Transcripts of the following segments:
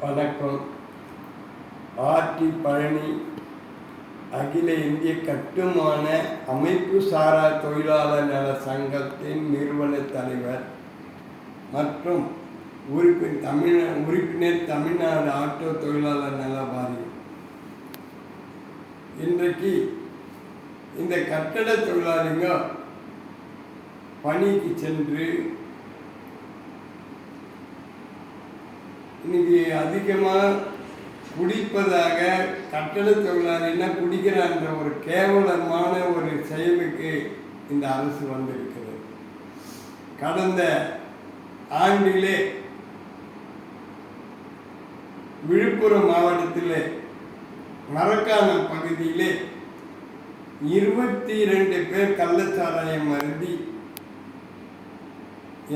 வணக்கம் ஆர்டி பழனி அகில இந்திய கட்டுமான அமைப்பு சாரா தொழிலாளர் நல சங்கத்தின் நிறுவன தலைவர் மற்றும் உறுப்பின் தமிழ் உறுப்பினர் தமிழ்நாடு ஆட்டோ தொழிலாளர் நல வாரியம். இன்றைக்கு இந்த கட்டட தொழிலாளிங்க பணிக்கு சென்று இன்னைக்கு அதிகமாக குடிப்பதாக கட்டட தொழிலாளின்னா அந்த ஒரு கேவலமான ஒரு செயலுக்கு இந்த அரசு வந்திருக்கிறது. கடந்த ஆண்டிலே விழுப்புரம் மாவட்டத்தில் மரக்காணம் பகுதியிலே இருபத்தி ரெண்டு பேர் கள்ளச்சாராயம் அருந்தி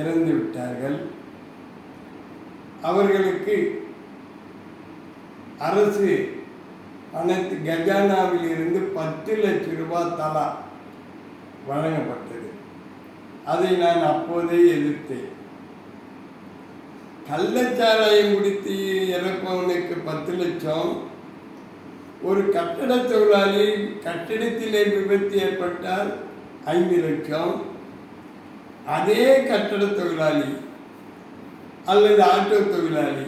இறந்து விட்டார்கள். அவர்களுக்கு அரசு அனைத்து கஜானாவில் இருந்து பத்து லட்சம் ரூபாய் தலா வழங்கப்பட்டது. அதை நான் அப்போதே எதிர்த்தேன். கள்ளச்சாராயம் குடித்து இறப்பவனுக்கு பத்து லட்சம். ஒரு கட்டட தொழிலாளி கட்டிடத்திலே விபத்து ஏற்பட்டால் ஐந்து லட்சம். அதே கட்டட தொழிலாளி அல்லது ஆட்டோ தொழிலாளி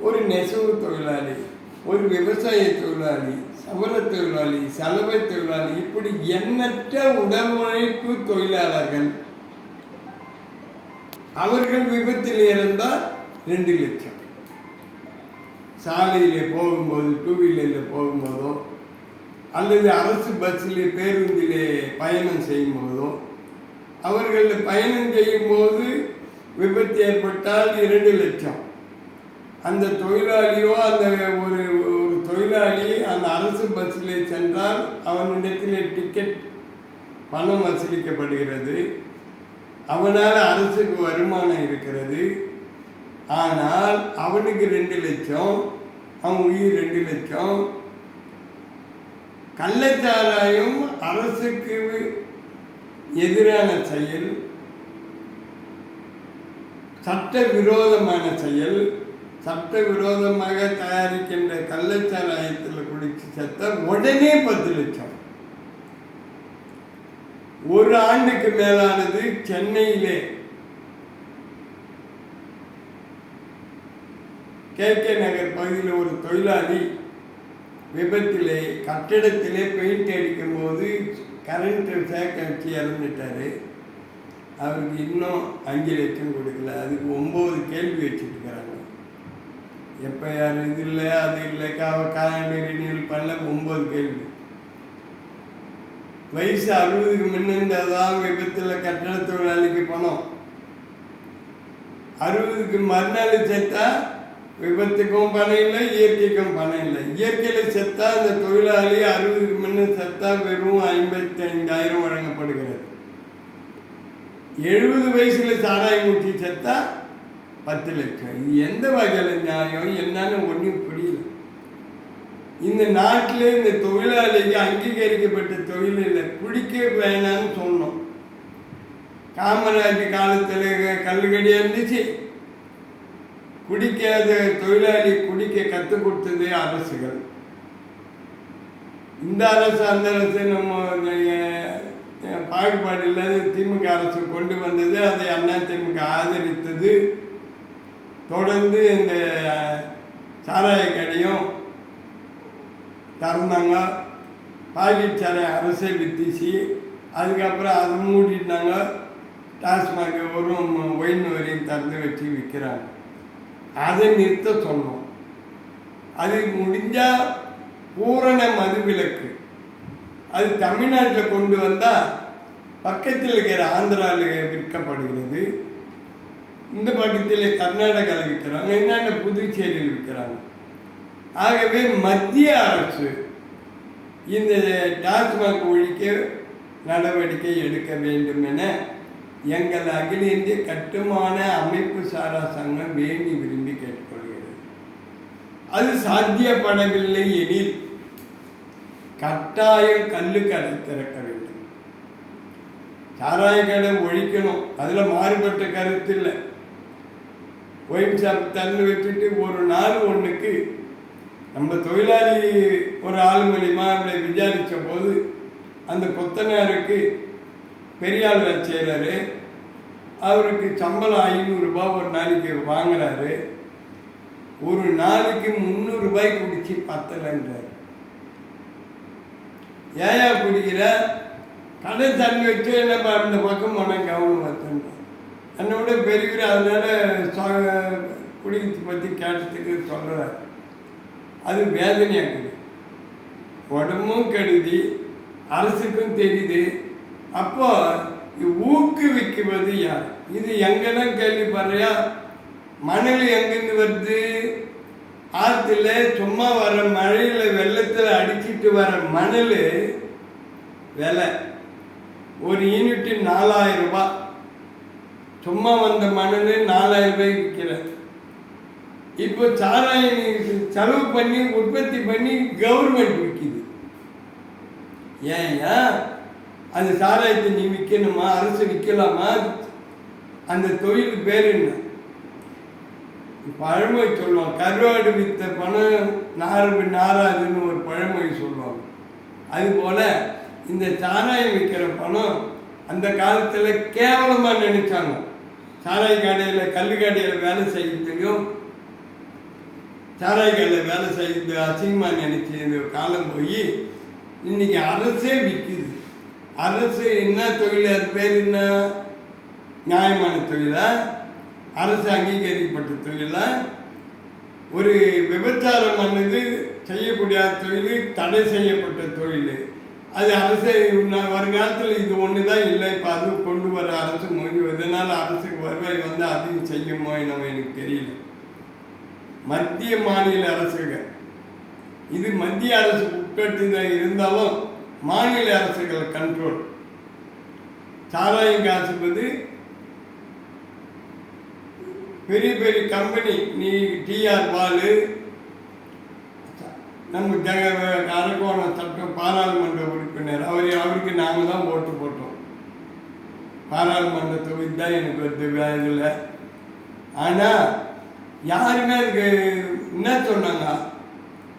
ஒரு நெசவு தொழிலாளி ஒரு விவசாய தொழிலாளி சமர தொழிலாளி சலவை தொழிலாளி இப்படி எண்ணற்ற உடல் தொழிலாளர்கள் அவர்கள் விபத்தில் இறந்தால் ரெண்டு லட்சம். சாலையிலே போகும்போது டூ வீலரில் போகும்போதோ அல்லது அரசு பஸ்ஸில் பேருந்திலே பயணம் செய்யும்போதோ அவர்கள் பயணம் செய்யும்போது விபத்து ஏற்பட்டால் இரண்டு லட்சம். அந்த தொழிலாளியோ அந்த ஒரு ஒரு தொழிலாளி அந்த அரசு பஸ்ஸில் சென்றால் அவனிடத்தில் டிக்கெட் பணம் வசூலிக்கப்படுகிறது. அவனால் அரசுக்கு வருமானம் இருக்கிறது. ஆனால் அவனுக்கு ரெண்டு லட்சம் அவன் உயிர் ரெண்டு லட்சம். கள்ளச்சாராயம் அரசுக்கு எதிரான செயல். சட்ட விரோதமான செயல் சட்ட விரோதமாக தயாரிக்கின்ற கள்ளச்சாராயத்தில் குடித்து செத்த உடனே பத்து லட்சம். ஒரு ஆண்டுக்கு மேலானது சென்னையிலே. கே. கே. நகர் பகுதியில் ஒரு தொழிலாளி விபத்திலே கட்டிடத்திலே பெயிண்ட் அடிக்கும் போது கரண்ட் சேர்க்க வச்சு இறந்துட்டாரு. அவருக்கு இன்னும் அஞ்சு லட்சம் கொடுக்கல. அதுக்கு ஒம்பது கேள்வி வச்சுட்டுருக்குறாங்க எப்போ யார்? இது இல்லை அது இல்லை காவ காயண்டு ரினியூல் பண்ணல ஒம்பது கேள்வி. வயசு அறுபதுக்கு முன்னிருந்தால் தான் விபத்தில் கட்டட தொழிலாளிக்கு பணம். அறுபதுக்கு மறுநாள் செத்தா விபத்துக்கும் பணம் இல்லை இயற்கைக்கும் பணம் இல்லை. இயற்கையில் செத்தா அந்த தொழிலாளி அறுபதுக்கு முன்ன செத்தா வெறும் ஐம்பத்தி ஐந்தாயிரம் வழங்கப்படுகிறது. எழுபது வயசுல சாராயம் ஊற்றி செத்தா பத்து லட்சம். இது எந்த வகையில் நியாயம்? என்னன்னு ஒன்றும் புரியல. இந்த நாட்டில் இந்த தொழிலாளிக்கு அங்கீகரிக்கப்பட்ட தொழில் இல்லை. குடிக்க வேணாம்னு சொன்னோம். காமராஜ் காலத்தில் கல்லுக்கடியாக இருந்துச்சு. குடிக்காத தொழிலாளி குடிக்க கற்றுக் கொடுத்தது அரசுகள். இந்த அரசு அந்த அரசு நம்ம பாகுபாடு இல்லாத திமுக அரசு கொண்டு வந்தது அதை அண்ணா திமுக ஆதரித்தது. தொடர்ந்து இந்த சாராய கடையும் திறந்தாங்க. பாக்கெட் சாராய அரசே வித்திச்சு. அதுக்கப்புறம் அதை மூடிட்டாங்க. டாஸ்மாக ஒரு ஒயின் வரையும் திறந்து வச்சு விற்கிறாங்க அதை நிறுத்த சொன்னோம். அது முடிஞ்சால் பூரண மதுவிலக்கு. அது தமிழ்நாட்டில் கொண்டு வந்தால் பக்கத்தில் இருக்கிற ஆந்திராவில் விற்கப்படுகிறது. இந்த பக்கத்தில் கர்நாடகாவில் விற்கிறாங்க. என்னென்ன புதுச்சேரியில் விற்கிறாங்க. ஆகவே மத்திய அரசு இந்த டாஸ்மாக் ஒழிக்க நடவடிக்கை எடுக்க வேண்டும் என எங்கள் அகில இந்திய கட்டுமான அமைப்பு சாரா சங்கம் வேண்டி விரும்பி கேட்டுக்கொள்கிறது. அது சாத்தியப்படவில்லை எனில் கட்டாயம் கல்லுக்கு அதை திறக்க வேண்டும். சாராய கடை ஒழிக்கணும். அதில் மாறுபட்ட கருத்து இல்லை. ஒயின் ஷாப் வச்சுட்டு ஒரு நாள் ஒன்றுக்கு நம்ம தொழிலாளி ஒரு ஆள் மூலியமா அவளை விசாரித்த போது அந்த கொத்தனாருக்கு பெரிய ஆள் செய்கிறாரு அவருக்கு சம்பளம் ஐநூறுரூபா ஒரு நாளைக்கு வாங்குறாரு. ஒரு நாளைக்கு முந்நூறுரூபாய்க்கு குடிச்சு பத்தலைன்றார். ஏயா குடிக்கிற? கடை தண்ணி வச்சு என்ன அந்த பக்கம் போனால் கவனம் பார்த்தேன் என்னை விட பெரியவர் அதனால சொ- குடிக்கிறத பற்றி கேட்டதுக்கு சொல்கிறார் அது வேதனையாக்குது உடம்பும் கெடுதி அரசுக்கும் தெரியுது. அப்போ ஊக்குவிக்குவது யார்? இது எங்கெல்லாம் கேள்விப்படுறியா? மணல் எங்கேருந்து வருது? ஆற்றுல சும்மா வர மழையில் வெள்ளத்தில் அடிச்சிட்டு வர மணல் விலை. ஒரு யூனிட்டு நாலாயிரம் ரூபாய் சும்மா வந்த மணல் நாலாயிரம் ரூபாய்க்கு விற்கிறேன் இப்போ சாராயம் செலவு பண்ணி உற்பத்தி பண்ணி கவர்மெண்ட் விற்கிது ஏன்யா? அந்த சாராயத்தை நீ விற்கணுமா? அரசு விற்கலாமா? அந்த தொழில் பேர் என்ன? பழமொழி சொல்லுவாங்க. கருவாடு வித்த பணம் நாறு நாராதுன்னு ஒரு பழமொழி சொல்லுவாங்க. அதுபோல் இந்த சாராயம் விற்கிற பணம் அந்த காலத்தில் கேவலமாக நினைச்சாங்க. சாராய கடையில் கல் கடையில் வேலை செய்யறதுக்கும் சாராய கடையில் வேலை செய்யறது அசிங்கமாக நினைச்சு இந்த காலம் போய் இன்னைக்கு அரசே விற்குது அரசு என்ன தொழில் அது பேர் என்ன? நியாயமான தொழிலா? அரசு அங்கீகரிக்கப்பட்ட தொழிலா ஒரு விபச்சாரம் பண்ணது செய்யக்கூடிய தொழில் தடை செய்யப்பட்ட தொழில். அது அரசு நான் வருங்காலத்தில் இது ஒன்று தான் இல்லை இப்போ அது கொண்டு வர அரசு முடிவு இதனால் அரசுக்கு வருவாய் வந்து அதையும் செய்யுமோ என்னவோ எனக்கு தெரியல. மத்திய மாநில அரசுகள் இது மத்திய அரசு உட்கட்டுதான் இருந்தாலும் மாநில அரசுகள் கண்ட்ரோல் சாராயம் காசுப்பது பெரிய பெரிய கம்பெனி நீ டிஆர் பாலு. நம்ம ஜெக அரக்கோணம் சட்டம் பாராளுமன்ற உறுப்பினர். அவர் அவருக்கு நாங்கள் தான் ஓட்டு போட்டோம். பாராளுமன்ற தொகுதி தான் எனக்கு வந்து இதில் ஆனால் யாருமே அதுக்கு என்ன சொன்னாங்க?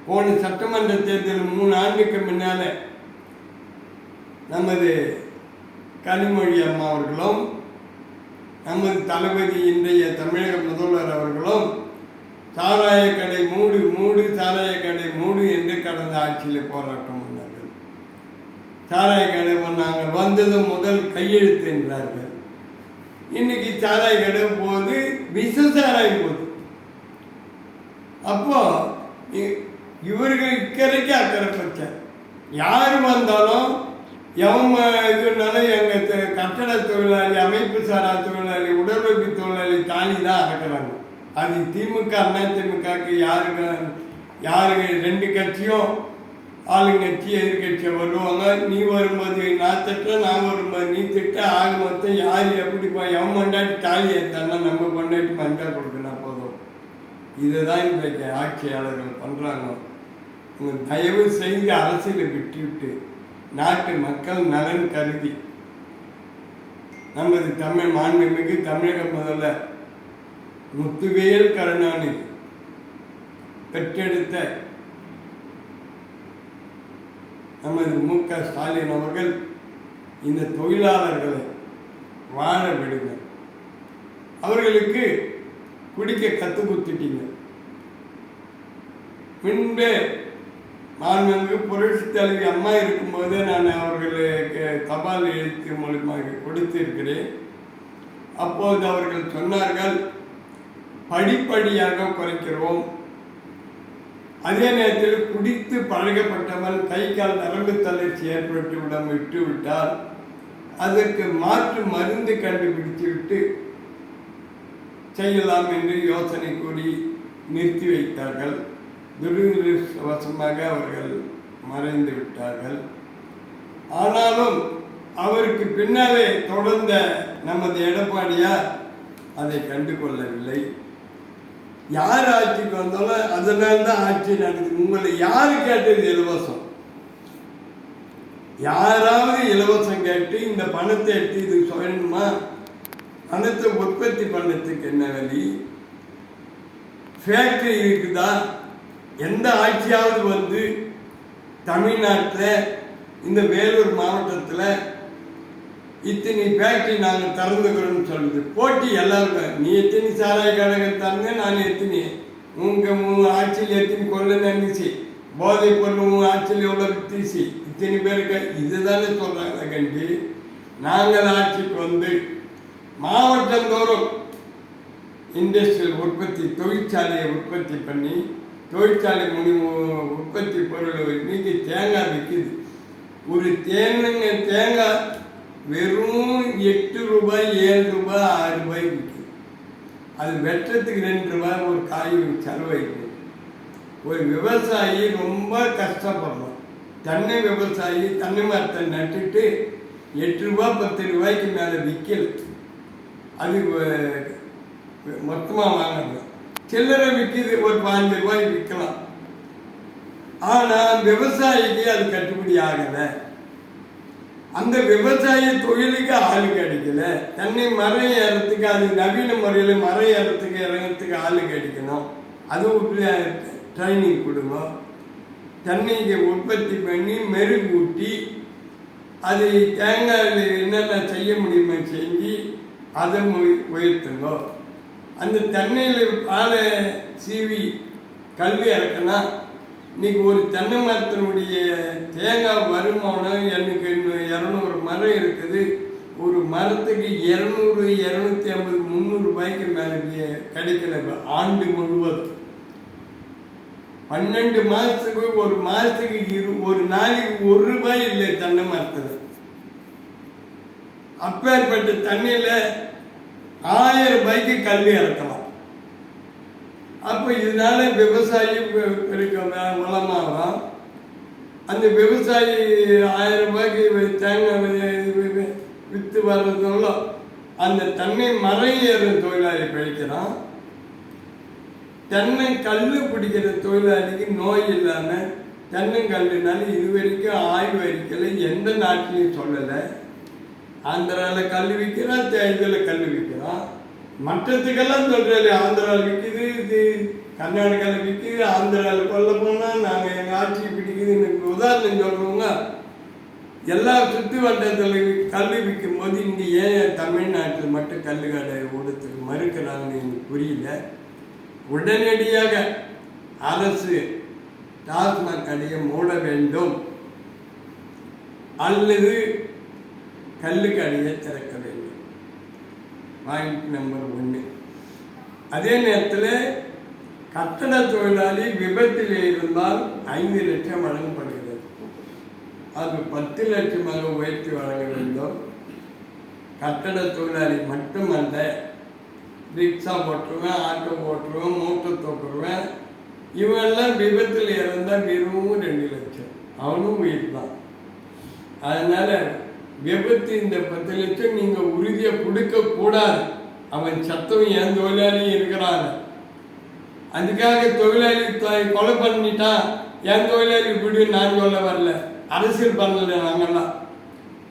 போன சட்டமன்ற தேர்தல் மூணு ஆண்டுக்கு முன்னால் நமது கனிமொழி அம்மா அவர்களும் நமது தளபதி இன்றைய தமிழக முதல்வர் அவர்களும் சாராய கடை மூடு மூடு சாராய கடை மூடு என்று கடந்த ஆட்சியில் போராட்டம் பண்ணார்கள். சாராய கடை நாங்கள் வந்ததும் முதல் கையெழுத்து என்றார்கள். இன்னைக்கு சாராய கடை போது விஷ சாராயம் போகுது அப்போ இ- இவர்கள் இக்கரைக்கு அக்கறை பச்சை யார் வந்தாலும் எவன் இதுனாலும் எங்கள் கட்டட தொழிலாளி அமைப்பு சாரா தொழிலாளி உடலுறுப்பு தொழிலாளி தாலி தான் அடக்கிறாங்க. அது திமுக அண்ணா திமுகக்கு யாருங்க யாருங்க ரெண்டு கட்சியும் ஆளுங்கட்சி எதிர்கட்சியை வருவாங்க. நீ வரும்போது நான் திட்ட நான் வரும்போது நீ திட்ட ஆக மொத்தம் யார் எப்படி போ- எவன் மண்டாட்டி தாலி ஏற்றானா நம்ம கொண்டாட்டி மஞ்சள் கொடுக்கணும் போதும். இதுதான் இன்றைக்கு ஆட்சியாளர்கள் பண்ணுறாங்க தயவு செய்து அரசியலை விட்டுவிட்டு நாட்டு மக்கள் நலன் கருதி. நமது தமிழ் மாண்புமிகு தமிழக முதல்வர் முத்துவேல் கருணாநிதி பெற்றெடுத்த நமது மு க ஸ்டாலின் அவர்கள் இந்த தொழிலாளர்களை வாழ விடுங்க அவர்களுக்கு குடிக்க கத்து கொடுத்துட்டீங்க. முன்பே மாண்புமிகு புரட்சி தலைவி அம்மா இருக்கும்போது நான் அவர்களுக்கு தபால் எழுத்து மூலமாக கொடுத்திருக்கிறேன். அப்போது அவர்கள் சொன்னார்கள் படிப்படியாக குறைக்கிறோம். அதே நேரத்தில் குடித்து பழகப்பட்டவன் கை கால் நரம்பு தளர்ச்சி ஏற்பட்டு விடம் விட்டு விட்டால் அதற்கு மாற்று மருந்து கண்டுபிடித்து விட்டு செய்யலாம் என்று யோசனை கூறி நிறுத்தி வைத்தார்கள். துரதிருஷ்டவசமாக அவர்கள் மறைந்து விட்டார்கள். ஆனாலும் அவருக்கு பின்னாலே தொடர்ந்த நமது எடப்பாடியார் அதை கண்டு கொள்ளவில்லை யார் ஆட்சிக்கு வந்தாலும் அதனால தான் ஆட்சி நடக்குது. உங்களை யார் கேட்டது இலவசம்? யாராவது இலவசம் கேட்டு இந்த பணத்தை எடுத்து இது சொல்லணுமா? பணத்தை உற்பத்தி பண்ணத்துக்கு என்ன வழி? ஃபேக்ட்ரி இருக்குதா? எந்த ஆட்சியாவது வந்து தமிழ்நாட்டில் இந்த வேலூர் மாவட்டத்தில் இத்தனை ஃபேக்ட்ரி நாங்கள் திறந்துக்கிறோம்னு சொல்லுது. போட்டி எல்லாருக்கும் நீ எத்தனை சாராய கழகம் தரங்க நான் எத்தனை? உங்கள் உங்கள் ஆட்சியில் எத்தனை கொள்ள நினைச்சு போதை பொருள் உங்கள் ஆட்சியில் எவ்வளோ வித்துச்சு? இத்தனை பேருக்கு இதுதானே சொல்கிறாங்க கண்டி. நாங்கள் ஆட்சிக்கு வந்து மாவட்டந்தோறும் இண்டஸ்ட்ரியல் உற்பத்தி தொழிற்சாலையை உற்பத்தி பண்ணி தொழிற்சாலை முடி உற்பத்தி பொருள் இன்னைக்கு தேங்காய் விற்கிது. ஒரு தேங்க தேங்காய் வெறும் எட்டு ரூபாய் ஏழு ரூபாய் ஆறு ரூபாய் விற்கிது. அது வெட்டுறதுக்கு ரெண்டு ரூபாய் ஒரு காய் செலவாயிருக்கு ஒரு விவசாயி ரொம்ப கஷ்டப்படுறோம் தென்னை விவசாயி தென்னை மரத்தை நட்டுட்டு எட்டு ரூபாய் பத்து ரூபாய்க்கு மேலே விற்கல. அது மொத்தமாக வாங்குறது சில்லறை விற்கிது ஒரு பாஞ்சு ரூபாய் விற்கலாம். ஆனால் விவசாயிக்கு அது கட்டுப்படி ஆகலை. அந்த விவசாய தொழிலுக்கு ஆள் கிடைக்கல. தண்ணி மரம் ஏறத்துக்கு அது நவீன முறையில் மரம் ஏறத்துக்கு இறங்கிறதுக்கு ஆள் கிடைக்கணும். அது ட்ரைனிங் கொடுங்க தண்ணிக்கு உற்பத்தி பண்ணி மெருகூட்டி அது தேங்காயில் என்னென்ன செய்ய முடியுமோ செஞ்சு அதை உயர்த்துங்க அந்த தென்னையில் பாலை சீவி கல்வி இறக்கினா இன்னைக்கு ஒரு தென்னை மரத்தினுடைய தேங்காய் வருமானம் எனக்கு இன்னும் இரநூறு மரம் இருக்குது. ஒரு மரத்துக்கு இரநூறு இரநூத்தி ஐம்பது முந்நூறு ரூபாய்க்கு மேலே கிடைக்கல ஆண்டு முழுவதும். பன்னெண்டு மாதத்துக்கு ஒரு மாதத்துக்கு இரு ஒரு நாளைக்கு ஒரு ரூபாய் இல்லை தென்னை மரத்தில். அப்பேற்பட்ட தண்ணியில் ஆயிரம் ரூபாய்க்கு கல்வி இறக்கலாம். அப்போ இதனால விவசாயி பெ- வளமாகலாம். அந்த விவசாயி ஆயிரம் ரூபாய்க்கு தேங்காய் விற்று வர்றதுள்ள அந்த தன்னை மரம் ஏறும் தொழிலாளி பிழைக்கிறான். தென்னை கல் பிடிக்கிற தொழிலாளிக்கு நோய் இல்லாமல் தென்னங்கல்லுனால இது வரைக்கும் ஆய்வு அறிக்கையில் எந்த நாட்டிலையும் சொல்லலை. ஆந்திராவில் கல் விற்கிறான் இதில் கல் விற்கிறான். மற்றத்துக்கெல்லாம் சொல்கிறாரு ஆந்திராவில் விற்கிது இது கர்நாடகாவில் விற்கிது ஆந்திராவில் கொல்ல போனால் நாங்கள் எங்கள் ஆட்சி பிடிக்குது எனக்கு உதாரணம் சொல்கிறவங்க எல்லா சுற்று வட்டத்தில் கல் விற்கும் போது இங்கே ஏன் தமிழ்நாட்டில் மட்டும் கல் கடை ஓடத்துக்கு மறுக்கிறாங்கன்னு எனக்கு புரியல. உடனடியாக அரசு டாஸ்மாக் கடையை மூட வேண்டும். அல்லது கல்லுக்கு அடியே திறக்க வேண்டும் பாயிண்ட் நம்பர் ஒன்று அதே நேரத்தில் கட்டட தொழிலாளி விபத்தில் இருந்தால் ஐந்து லட்சம் வழங்கப்படுகிறது. அது பத்து லட்சமாக உயர்த்தி வழங்க வேண்டும். கட்டட தொழிலாளி மட்டுமல்ல ரிக்ஷா ஓட்டுருவேன் ஆட்டோ ஓட்டுருவேன் மோட்டர் தோட்டுருவேன் இவெல்லாம் விபத்தில் இறந்தால் வெறும் ரெண்டு லட்சம். அவனும் உயிர் தான் அதனால விபத்து இந்த பத்து லட்சம் நீங்க உறுதியை கொடுக்க கூடாது. அவன் சத்தம் என் தொழிலாளியும் இருக்கிறான்? அதுக்காக தொழிலாளி தொ- கொலை பண்ணிட்டான் என் தொழிலாளி இப்படி நான் சொல்ல வரல? அரசியல் பண்ணல நாங்கள்லாம்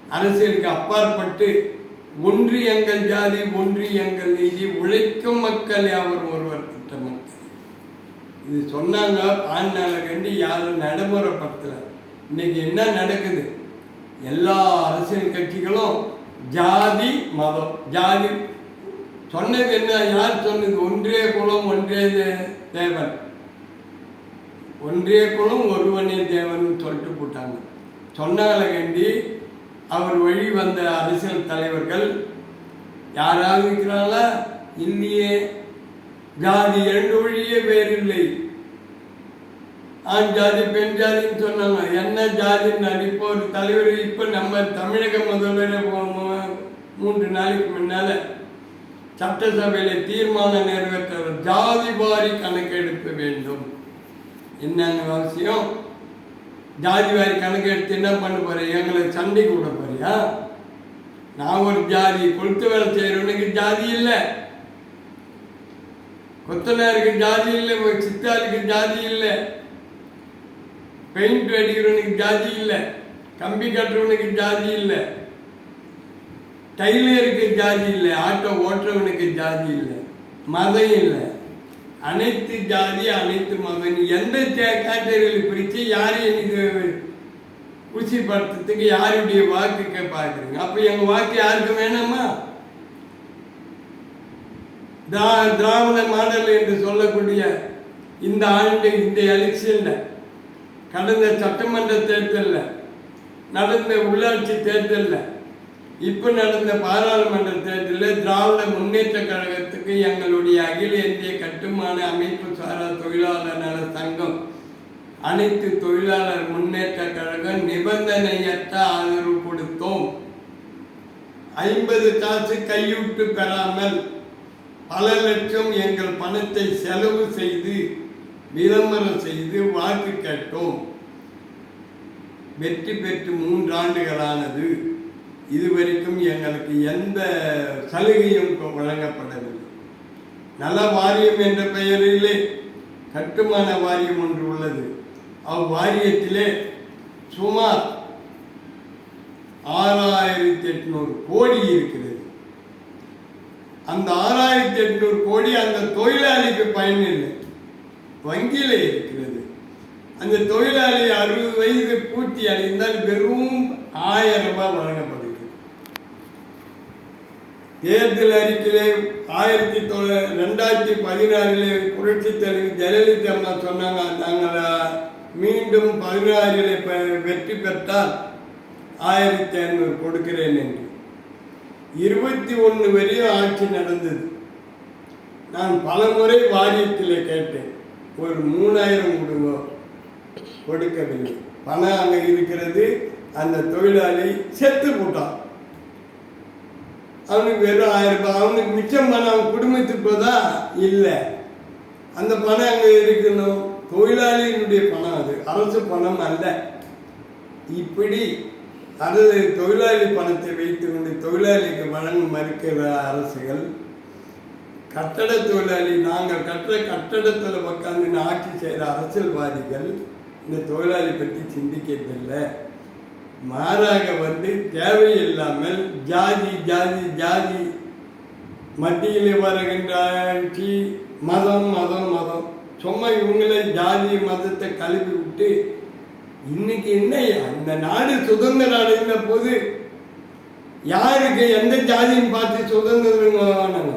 அரசியலுக்கு அப்பாற்பட்டு ஒன்று எங்கள் ஜாதி ஒன்று எங்கள் நீதி உழைக்கும் மக்கள் அவர் ஒருவர் திட்ட இது சொன்னாங்க ஆண்டாள கண்டு யாரும் நடைமுறைப்படுத்தல. இன்னைக்கு என்ன நடக்குது? எல்லா அரசியல் கட்சிகளும் ஜாதி மதம். ஜாதி சொன்னது என்ன? யார் சொன்னது? ஒன்றே குலம் ஒன்றே தே- தேவன். ஒன்றே குலம் ஒருவனே தேவன் சொல்லிட்டு போட்டாங்க. சொன்னால கண்டி அவர் வழி வந்த அரசியல் தலைவர்கள் யாராவது இருக்கிறாங்களா? இல்லையே ஜாதி இரண்டு வழியே வேறில்லை. ஆண் ஜாதி பெண் ஜாதின்னு சொன்னாங்க. என்ன ஜாதின்னு இப்போ ஒரு தலைவர் இப்போ நம்ம தமிழக முதல்வர் மூன்று நாளைக்கு முன்னால சட்டசபையில் தீர்மானம் நிறைவேற்ற ஜாதி வாரி கணக்கெடுக்க வேண்டும். என்னங்க அவசியம்? ஜாதி வாரி கணக்கெடுத்து என்ன பண்ண போற? எங்களை சண்டை கூட போறியா? நான் ஒரு ஜாதி கொளுத்து வேலை செய்யறவனுக்கு ஜாதி இல்லை. கொத்தனாருக்கு ஜாதி இல்லை சித்தாருக்கு ஜாதி இல்லை. பெயிண்ட் அடிக்கிறவனுக்கு ஜாதி இல்லை. கம்பி கட்டுறவனுக்கு ஜாதி இல்லை. டைலருக்கு ஜாதி இல்லை. ஆட்டோ ஓட்டுறவனுக்கு ஜாதி இல்லை. மதம் இல்லை. அனைத்து ஜாதி அனைத்து மதம். எந்த கேட்டகரியில் பிரித்து யாரையும் இது குசிப்படுத்துறதுக்கு யாருடைய வாக்கு பார்க்குறீங்க அப்போ எங்கள் வாக்கு யாருக்கு வேணாமா? திரா திராவிட மாடல் என்று சொல்லக்கூடிய இந்த ஆண்டு இந்த எலெக்ஷனில் கடந்த சட்டமன்ற தேர்தலில் நடந்த உள்ளாட்சி தேர்தலில் இப்போ நடந்த பாராளுமன்ற தேர்தலில் திராவிட முன்னேற்ற கழகத்துக்கு எங்களுடைய அகில இந்திய கட்டுமான அமைப்பு சாரா தொழிலாளர் நல சங்கம் அனைத்து தொழிலாளர் முன்னேற்ற கழகம் நிபந்தனையற்ற ஆதரவு கொடுத்தோம். ஐம்பது காசு கையூட்டு பெறாமல் பல லட்சம் எங்கள் பணத்தை செலவு செய்து விளம்பரம் செய்து வாக்கு கேட்டோம். வெற்றி பெற்று மூன்று ஆண்டுகளானது. இதுவரைக்கும் எங்களுக்கு எந்த சலுகையும் வழங்கப்படவில்லை. நல வாரியம் என்ற பெயரிலே கட்டுமான வாரியம் ஒன்று உள்ளது. அவ்வாரியத்திலே சுமார் ஆறாயிரத்தி எட்நூறு கோடி இருக்கிறது. அந்த ஆறாயிரத்தி எட்நூறு கோடி அந்த தொழிலாளிக்கு பயனில்லை வங்கியில் இருக்கிறது. அந்த தொழிலாளி அறுபது வயது பூர்த்தி அடைந்தால் வெறும் ஆயிரம் ரூபாய் வழங்கப்படுகிறது. தேர்தல் அறிக்கையிலே ஆயிரத்தி தொள்ள ரெண்டாயிரத்தி பதினாறிலே புரட்சி தலைவர் ஜெயலலிதா அம்மா சொன்னாங்க நாங்கள் மீண்டும் பதினாறிலே பெ- வெற்றி பெற்றால் ஆயிரத்தி ஐநூறு கொடுக்கிறேன் என்று. இருபத்தி ஒன்று வரையும் ஆட்சி நடந்தது. நான் பலமுறை வாரியத்தில் கேட்டேன். ஒரு மூணாயிரம் கொடுங்க கொடுக்கவில்லை. பணம் அங்கே இருக்கிறது அந்த தொழிலாளி செத்து போட்டான். அவனுக்கு வெறும் ஆயிரம் ரூபாய். அவனுக்கு மிச்சம் பணம் அவன் குடும்பத்துக்கு போதா? இல்லை. அந்த பணம் அங்கே இருக்கணும். தொழிலாளியினுடைய பணம் அது. அரசு பணம் அல்ல. இப்படி அது தொழிலாளி பணத்தை வைத்துக்கொண்டு தொழிலாளிக்கு வழங்க மறுக்கிற அரசுகள் கட்டட தொழிலாளி நாங்கள் கட்டுற கட்டடத்தில் உட்காந்து ஆட்சி செய்கிற அரசியல்வாதிகள் இந்த தொழிலாளி பற்றி சிந்திக்கிறதில்லை. மாறாக வந்து தேவையில்லாமல் ஜாதி ஜாதி ஜாதி மத்தியில் வருகின்ற மதம் மதம் மதம். சும்மா இவங்களே ஜாதி மதத்தை கழுவி விட்டு இன்னைக்கு என்ன அந்த நாடு சுதந்திர அடைந்த போது யாருக்கு எந்த ஜாதியும் பார்த்து சுதந்திரம் வாங்கினாங்க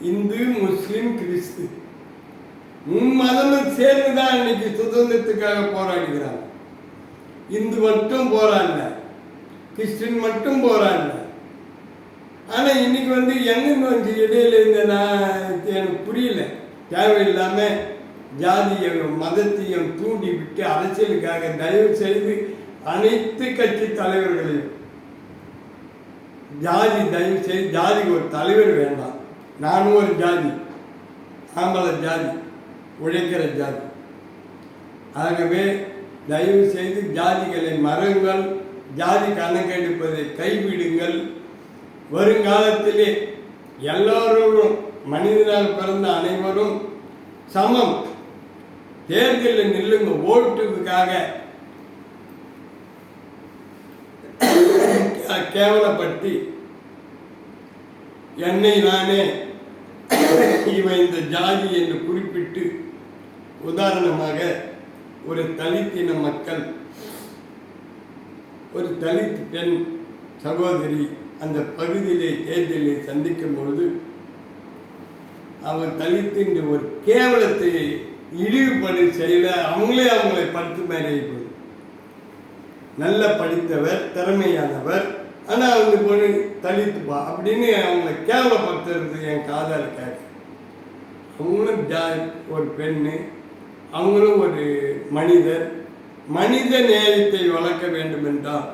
இந்து முஸ்லிம் கிறிஸ்து. மூணு மதமும் சேர்ந்து தான் இன்னைக்கு சுதந்திரத்துக்காக போராடுகிறாங்க. இந்து மட்டும் போராடல. கிறிஸ்டின் மட்டும் போராடல. ஆனால் இன்னைக்கு வந்து எங்க வந்து இடையில இந்த நான் எனக்கு புரியல. தேவையில்லாம ஜாதியையும் மதத்தையும் தூண்டி விட்டு அரசியலுக்காக தயவு செய்து அனைத்து கட்சி தலைவர்களையும் ஜாதி தயவு செய்து ஜாதிக்கு ஒரு தலைவர் வேண்டாம். நானும் ஒரு ஜாதி ஆம்பளை ஜாதி உழைக்கிற ஜாதி. ஆகவே தயவு செய்து ஜாதிகளை மறங்கள் ஜாதி கணக்கெடுப்பதை கைவிடுங்கள். வருங்காலத்திலே எல்லோரும் மனிதனால் பிறந்த அனைவரும் சமம். தேர்தலில் நில்லுங்க ஓட்டுக்காக கேவலப்படுத்தி என்னை நானே இவன் இந்த ஜாதி என்று குறிப்பிட்டு உதாரணமாக ஒரு தலித்தின மக்கள் ஒரு தலித் பெண் சகோதரி அந்த பகுதியிலே தேர்தலில் சந்திக்கும் பொழுது அவர் தலித்து என்ற ஒரு கேவலத்தை இழிவுபடு செய்யல அவங்களே அவங்களை படுத்து மேலே நல்ல படித்தவர் திறமையானவர் ஆனால் அவங்க பொண்ணு தலித்துப்பா அப்படின்னு அவங்கள கேவலப்படுத்துறது என் காதால் கேட்க. அவங்களும் ஜா ஒரு பெண்ணு அவங்களும் ஒரு மனிதர். மனித நேயத்தை வளர்க்க வேண்டும் என்றால்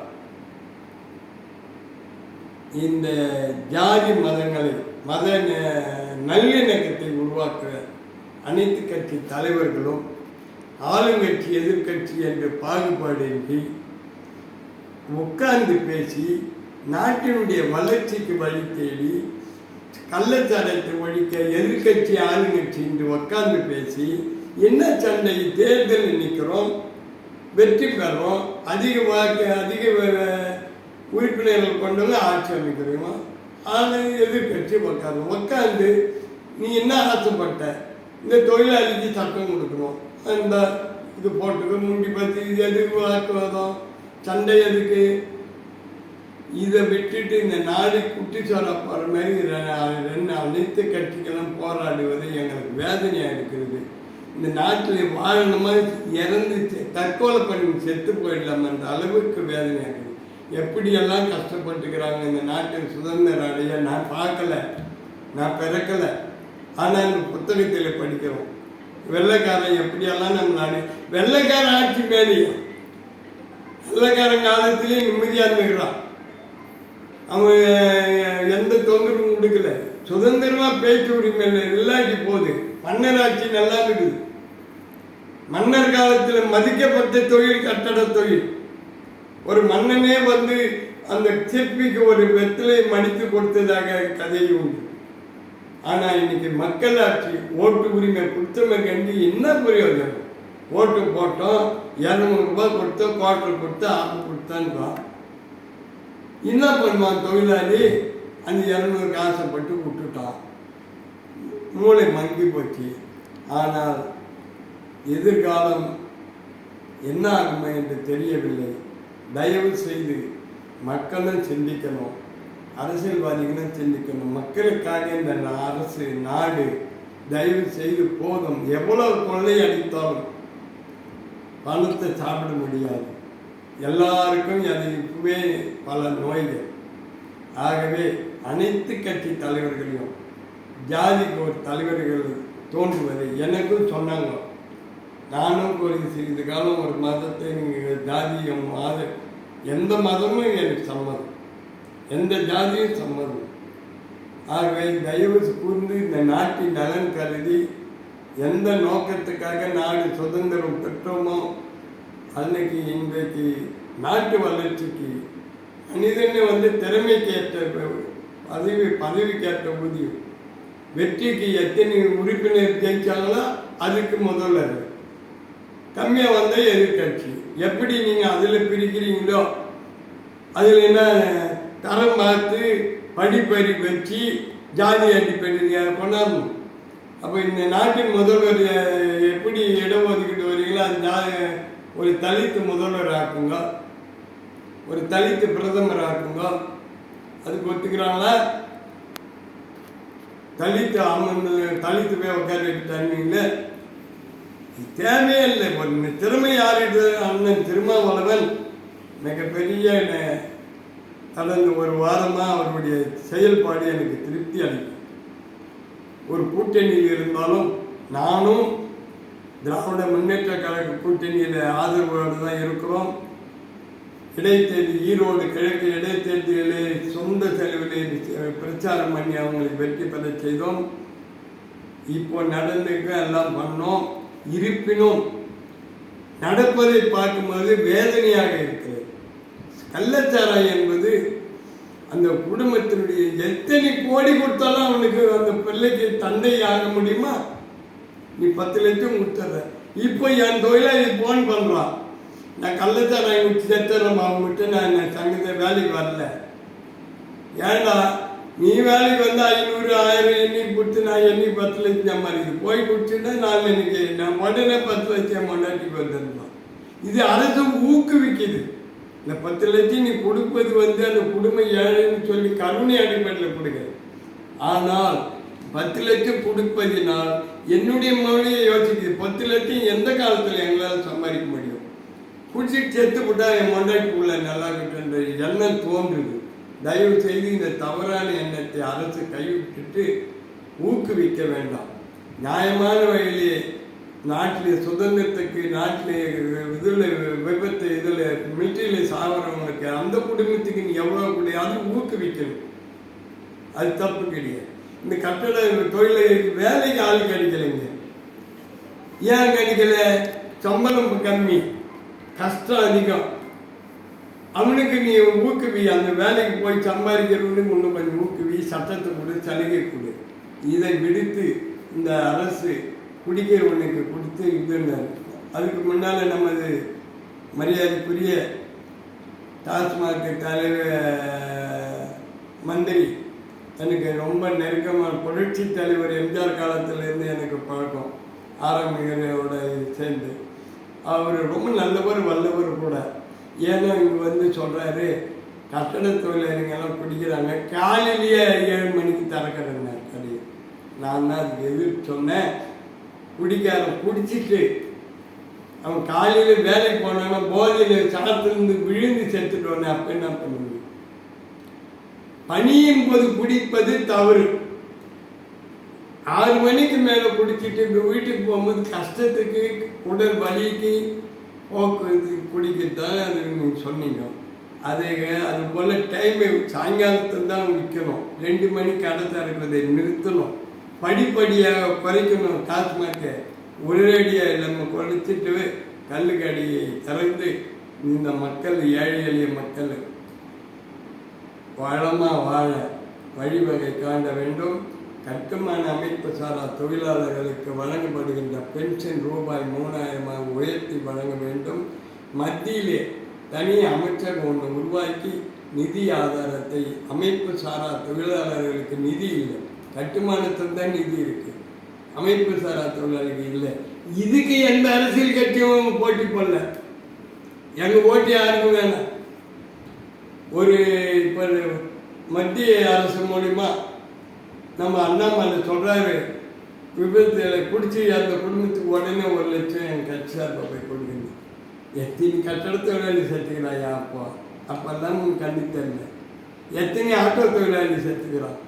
இந்த ஜாதி மதங்களை மத நல்லிணக்கத்தை உருவாக்க அனைத்து கட்சி தலைவர்களும் ஆளுங்கட்சி எதிர்க்கட்சி என்ற பாகுபாடின்றி உட்கார்ந்து பேசி நாட்டினுடைய வளர்ச்சிக்கு வழி தேடி கள்ளச்சாரத்தை ஒழிக்க எதிர்க்கட்சி ஆளுங்கட்சி என்று பேசி என்ன சண்டை? தேர்தல் நிற்கிறோம் வெற்றி பெறோம் அதிக வாக்கு அதிக உறுப்பினர்கள் கொண்டு ஆட்சி அமைக்கிறோம் ஆனால் எதிர்க்கட்சி உட்காந்து உட்காந்து நீ என்ன ஆசைப்பட்ட? இந்த தொழிலாளிக்கு சட்டம் கொடுக்கணும். அந்த இது போட்டுக்க முண்டி பற்றி இது எதுக்கு வாக்குவாதம்? சண்டை எதுக்கு? இதை விட்டுட்டு இந்த நாடு குட்டி சொல்ல போகிற மாதிரி ரெண்டு அனைத்து கட்சிகளும் போராடுவது எங்களுக்கு வேதனையாக இருக்கிறது. இந்த நாட்டில் வாழணுமா இறந்து தற்கொலை பண்ணி செத்து போயிடலாமன்ற அளவுக்கு வேதனையாக இருக்குது. எப்படியெல்லாம் கஷ்டப்பட்டுக்கிறாங்க இந்த நாட்டின் சுதந்திரம் அடைய நான் பார்க்கல நான் பிறக்கலை. ஆனால் இந்த புத்தகத்தில் படிக்கிறோம். வெள்ளைக்காரன் எப்படியெல்லாம் நம்ம நாடு வெள்ளைக்காரன் ஆட்சி மேலேயும் வெள்ளைக்காரன் காலத்திலேயே நிம்மதியாக இருந்துக்கிறான். அவங்க எந்த தொந்தரவும் கொடுக்கல. சுதந்திரமா பேச்சு உரிமை இல்லை இல்லாட்டி போகுது. மன்னர் ஆட்சி நல்லா இருக்குது. மன்னர் காலத்தில் மதிக்கப்பட்ட தொழில் கட்டட தொழில். ஒரு மன்னனே வந்து அந்த சிற்பிக்கு ஒரு வெத்திலை மடித்து கொடுத்ததாக கதை உண்டு. ஆனால் இன்னைக்கு மக்களாட்சி ஓட்டு உரிமை கொடுத்தவங்க கண்டு என்ன பிரயோஜனம்? ஓட்டு போட்டோம் இரநூறுபா கொடுத்தோம் குவார்டர் கொடுத்தோம் ஆப்பு கொடுத்தான்னு என்ன பண்ணுவான் தொழிலாளி? அந்த இரநூறுக்கு ஆசைப்பட்டு விட்டுட்டான். மூளை மங்கி போச்சு. ஆனால் எதிர்காலம் என்ன ஆகுமே என்று தெரியவில்லை. தயவு செய்து மக்களும் சிந்திக்கணும். அரசியல்வாதிகளும் சிந்திக்கணும். மக்களுக்காக இந்த அரசு நாடு தயவு செய்து போதும். எவ்வளவு கொள்ளை அடித்தாலும் பணத்தை சாப்பிட முடியாது. எல்லாருக்கும் அது இப்பவே பல நோய்கள். ஆகவே அனைத்து கட்சி தலைவர்களையும் ஜாதிக்கு ஒரு தலைவர்கள் தோன்றுவதை எனக்கும் சொன்னாங்க. நானும் ஒரு சிறிது காலம் ஒரு மதத்தை நீங்கள் ஜாதியம் மாத எந்த மதமும் எனக்கு சம்மதம். எந்த ஜாதியும் சம்மதம். ஆகவே தயவு கூர்ந்து இந்த நாட்டின் நலன் கருதி எந்த நோக்கத்துக்காக நாடு சுதந்திரம் பெற்றோமோ அன்னைக்கு இன்றைக்கு நாட்டு வளர்ச்சிக்கு மனிதனை வந்து திறமைக்கு ஏற்ற பதவி பதவிக்கு ஏற்ற ஊதியம். வெற்றிக்கு எத்தனை உறுப்பினர் ஜெயிச்சாங்களோ அதுக்கு முதல்ல கம்மியாக வந்தால் எதிர்கட்சி எப்படி நீங்கள் அதில் பிரிக்கிறீங்களோ அதில் என்ன தரம் பார்த்து படிப்பறி வச்சு ஜாதி அடிப்படையில் கொண்டாடணும். அப்போ இந்த நாட்டின் முதல்வர் எப்படி இடம் ஒதுக்கிட்டு வரீங்களோ அந்த ஜா- ஒரு தலித்து முதல்வர் ஆக்குங்க. ஒரு தலித்து பிரதமர் ஆக்குங்க. அதுக்கு ஒத்துக்கிறாங்களா? தலித்து அமர்ந்து தலித்து போய் உட்கார வச்சுட்டாங்களே தேவையே இல்லை ஒரு திறமை யாரிட்டு அண்ணன் திருமாவளவன். மிகப்பெரிய என்னை கடந்த ஒரு வாரமாக அவருடைய செயல்பாடு எனக்கு திருப்தி அளிக்கும். ஒரு கூட்டணியில் இருந்தாலும் நானும் திராவிட முன்னேற்ற கழக கூட்டணியில் ஆதரவோடு தான் இருக்கிறோம். இடைத்தேர்தல் ஈரோடு கிழக்கு இடைத்தேர்தலிலே சொந்த செலவிலே பிரச்சாரம் பண்ணி அவங்களுக்கு வெற்றி பெற செய்தோம். இப்போ நடந்துக்க எல்லாம் பண்ணோம். இருப்பினும் நடப்பதை பார்க்கும்போது வேதனையாக இருக்கிறது. கள்ளச்சாராயம் என்பது அந்த குடும்பத்தினுடைய எத்தனை கோடி கொடுத்தாலும் அவனுக்கு அந்த பிள்ளைக்கு தந்தை ஆக முடியுமா? நீ பத்து லட்சம் கொடுத்துட்ற இப்போ என் தொழிலாளி ஃபோன் பண்ணுறான் நான் கள்ளச்சா நான் விட்டு செத்துறேன் அவங்ககிட்ட நான் நான் சங்கத்தை வேலைக்கு வரல. ஏண்டா? நீ வேலைக்கு வந்து ஐநூறு ஆயிரம் எண்ணி கொடுத்து நான் எண்ணி பத்து லட்சம் சம்பாதிக்குது போய் கொடுத்துட்டா நான் எனக்கு நான் உடனே பத்து லட்சம் மண்டாட்டிக்கு வந்திருந்தான் இது அரசு ஊக்குவிக்குது. இந்த பத்து லட்சம் நீ கொடுப்பது வந்து அந்த குடும்ப ஏழைன்னு சொல்லி கருணை அடிப்படையில் கொடுங்க ஆனால் பத்து லட்சம் கொடுப்பதினால் என்னுடைய மொழியை யோசிக்குது. பத்து லட்சம் எந்த காலத்தில் எங்களால் சம்பாதிக்க முடியும்? குடிச்சிட்டு செத்து விட்டா என் மொண்டாட்டிக்குள்ள நல்லா இருக்குன்ற எண்ணம் தோன்றுது. தயவு செய்து இந்த தவறான எண்ணத்தை அரசு கைவிட்டுட்டு ஊக்குவிக்க வேண்டாம். நியாயமான வழியிலே நாட்டிலே சுதந்திரத்துக்கு நாட்டிலே இதில் விபத்து இதில் மிலிட்டரியில் சாகிறவங்களுக்கு அந்த குடும்பத்துக்கு நீ எவ்வளோ கூடிய அது ஊக்குவிக்கணும். அது தப்பு கிடையாது. இந்த கட்டட தொழிலை வேலைக்கு ஆள் கிடைக்கலைங்க. ஏன் கிடைக்கல? சம்பளம் கம்மி கஷ்டம் அதிகம். அவனுக்கு நீ ஊக்குவி அந்த வேலைக்கு போய் சம்பாதிக்கிறவனுக்கு ஒன்று கொஞ்சம் ஊக்குவி சட்டத்தை கொடு சலுகை கொடு. இதை விடுத்து இந்த அரசு குடிக்கிறவனுக்கு கொடுத்து இதுன்னு அதுக்கு முன்னால் நமது மரியாதைக்குரிய டாஸ்மாக் தலைவர் மந்திரி எனக்கு ரொம்ப நெருக்கமான புரட்சி தலைவர் எம்ஜிஆர் காலத்திலேருந்து எனக்கு பழக்கம். ஆரம்பிகரோட சேர்ந்து. அவர் ரொம்ப நல்லவர் வல்லவர் கூட. ஏன்னா இங்கே வந்து சொல்கிறாரு கட்டட தொழிலாளிங்கெல்லாம் பிடிக்கிறாங்க. காலையிலேயே ஏழு மணிக்கு திறக்கிறேங்க கடையை நான் தான் அதுக்கு எதிர்ப்பு சொன்னேன். குடிக்காரன் குடிச்சிட்டு அவன் காலையில் வேலைக்கு போனான்னா போதையில் சடத்துலேருந்து விழுந்து செத்துட்டோன்னே அப்போ என்ன பண்ணுவீங்க? பணியும் போது குடிப்பது தவறு. ஆறு மணிக்கு மேலே குடிச்சிட்டு இப்போ வீட்டுக்கு போகும்போது கஷ்டத்துக்கு உடல் வலிக்கு போக்கு இது குடிக்கத்தான் அது நீங்கள் சொன்னீங்க. அதே அது போல் டைமை சாயங்காலத்தில் தான் விற்கணும். ரெண்டு மணிக்கு அடை திறக்கிறதை நிறுத்தணும். படிப்படியாக குறைக்கணும். டாஸ்மார்க்கை ஒரேடியாக நம்ம குறைச்சிட்டு கல்லுக்கடியை திறந்து இந்த மக்கள் ஏழை எளிய மக்கள் வளமாக வாழ வழிவகை காண்ட வேண்டும். கட்டுமான அமைப்பு சாரா தொழிலாளர்களுக்கு வழங்கப்படுகின்ற பென்ஷன் ரூபாய் மூணாயிரமாக உயர்த்தி வழங்க வேண்டும். மத்தியிலே தனி அமைச்சகம் ஒன்று உருவாக்கி நிதி ஆதாரத்தை அமைப்பு சாரா தொழிலாளர்களுக்கு நிதி இல்லை. கட்டுமானத்தில் தான் நிதி இருக்குது அமைப்பு சாரா தொழிலாளிக்கு இல்லை. இதுக்கு எந்த அரசியல் கட்சியும் போட்டி போடல. எங்கள் ஓட்டு யாருக்கும் வேணாம். ஒரு இப்போ மத்திய அரசு மூலிமா நம்ம அண்ணாமலை சொல்கிறாரு விபத்தில் பிடிச்சி அந்த குடும்பத்துக்கு உடனே ஒரு லட்சம் என் கட்சி சார்பாக போய் கொடுக்குங்க எத்தனை கட்டட தொழிலாளி செத்துக்கிறாயா அப்போ? அப்போல்லாம் உங்களுக்கு கண்ணு தெரியல. எத்தனை ஆட்டோ தொழிலாளி செத்துக்கிறான்?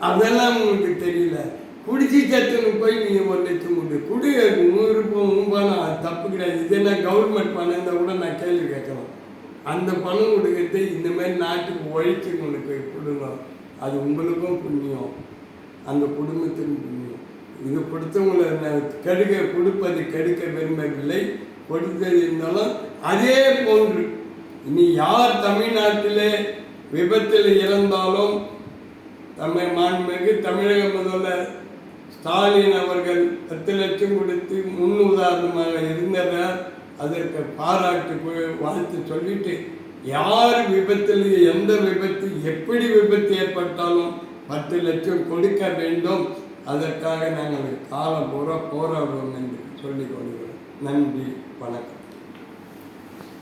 அதெல்லாம் உங்களுக்கு தெரியல. குடிச்சு செத்துன்னு போய் நீங்கள் ஒரு லட்சம் கொடு. குடி நூறு ரூபாய் பணம். அது தப்பு கிடையாது. இதெல்லாம் கவர்மெண்ட் பணம்? இருந்தால் கூட நான் கேள்வி கேட்கலாம் அந்த பணம் கொடுக்கறது இந்த மாதிரி நாட்டுக்கு உழைச்சி கொடுங்க. அது உங்களுக்கும் புண்ணியம். அந்த குடும்பத்தின் புண்ணியம். இது கொடுத்தவங்களை நான் கெடுக்க கொடுப்பது கெடுக்க விரும்பவில்லை. கொடுத்தது இருந்தாலும் அதே போன்று. இனி யார் தமிழ்நாட்டிலே விபத்தில் இறந்தாலும் தமிழ் மாண்புமிகு தமிழக முதல்வர் ஸ்டாலின் அவர்கள் பத்து லட்சம் கொடுத்து முன் உதாரணமாக இருந்தனர். அதற்கு பாராட்டு போய் வாழ்த்து சொல்லிட்டு யார் விபத்தில் எந்த விபத்து எப்படி விபத்து ஏற்பட்டாலும் பத்து லட்சம் கொடுக்க வேண்டும். அதற்காக நாங்கள் காலம் பூரா போராடுவோம் என்று சொல்லிக் கொள்கிறோம். நன்றி வணக்கம்.